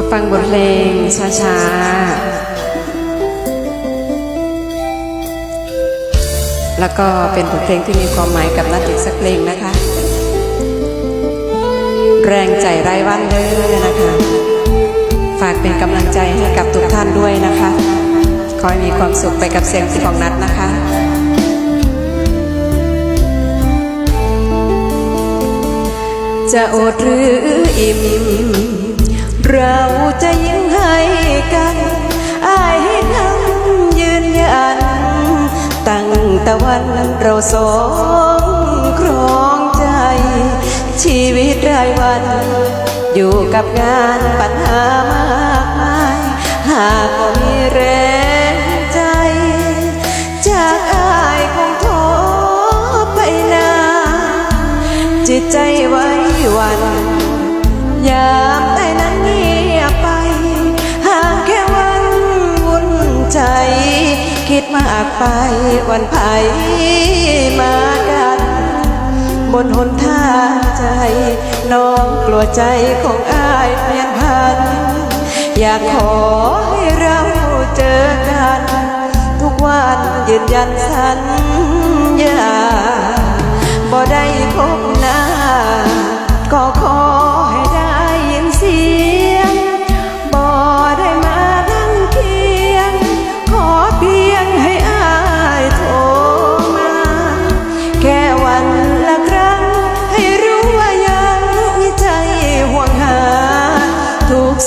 มาฟังบทเพลงช้าๆ แล้วก็เป็นบทเพลงที่มีความหมายกับนัดอีกสักเพลงนะคะ แรงใจไร้วันเด้อนะคะ ฝากเป็นกำลังใจให้กับทุกท่านด้วยนะคะ ขอให้มีความสุขไปกับเสียงของนัดนะคะจะอดหรืออิ่ม เราจะยิ่งให้กันอายให้ทั้งยืนยัน ตั้งแต่วันเราสองครองใจ ชีวิตรายวัน อยู่กับงานปัญหามากมายหากมีแรงใจ จากอายคงท้อไปนานจิตใจไว้วันยา คิดมากไปวันไผมากัน บนหนทางใจ น้องกลัวใจของอายเปลี่ยนพัน อยากขอให้เราเจอกัน ทุกวันยืนยันสัญญาบ่ได้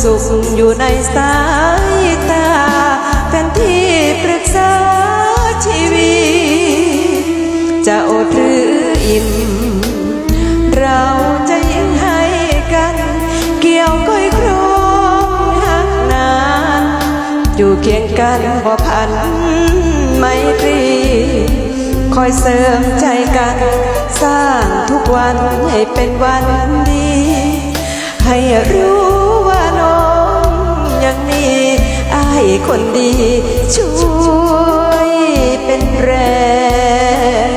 สุขอยู่ในสายตา เป็นที่ปรึกษาชีวิต จะอดหรืออิ่มเราจะยิ่งให้กัน เกี่ยวก้อยครองหักนาน อยู่เคียงกันบ่พันไมตรีคอยเสริมใจกัน สร้างทุกวันให้เป็นวันดี ให้รู้ คนดี ช่วยเป็นแร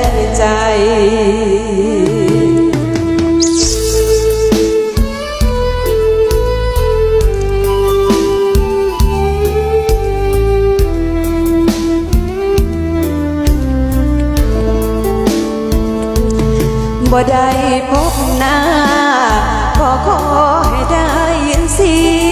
งใจบ่ได้พบหน้าก็ขอให้ได้ยินเสียง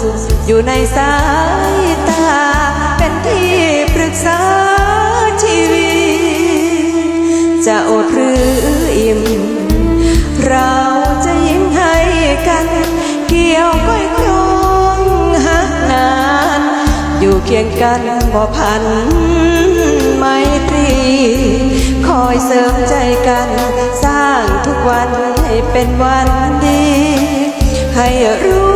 สุขอยู่ในสายตา เป็นที่ปรึกษาชีวิต จะอดหรืออิ่ม เราจะยิ้มให้กัน เกี่ยวก้อยครองหักนาน อยู่เคียงกันบ่พันไมตรีคอยเสริมใจกัน สร้างทุกวันให้เป็นวันดี ให้รู้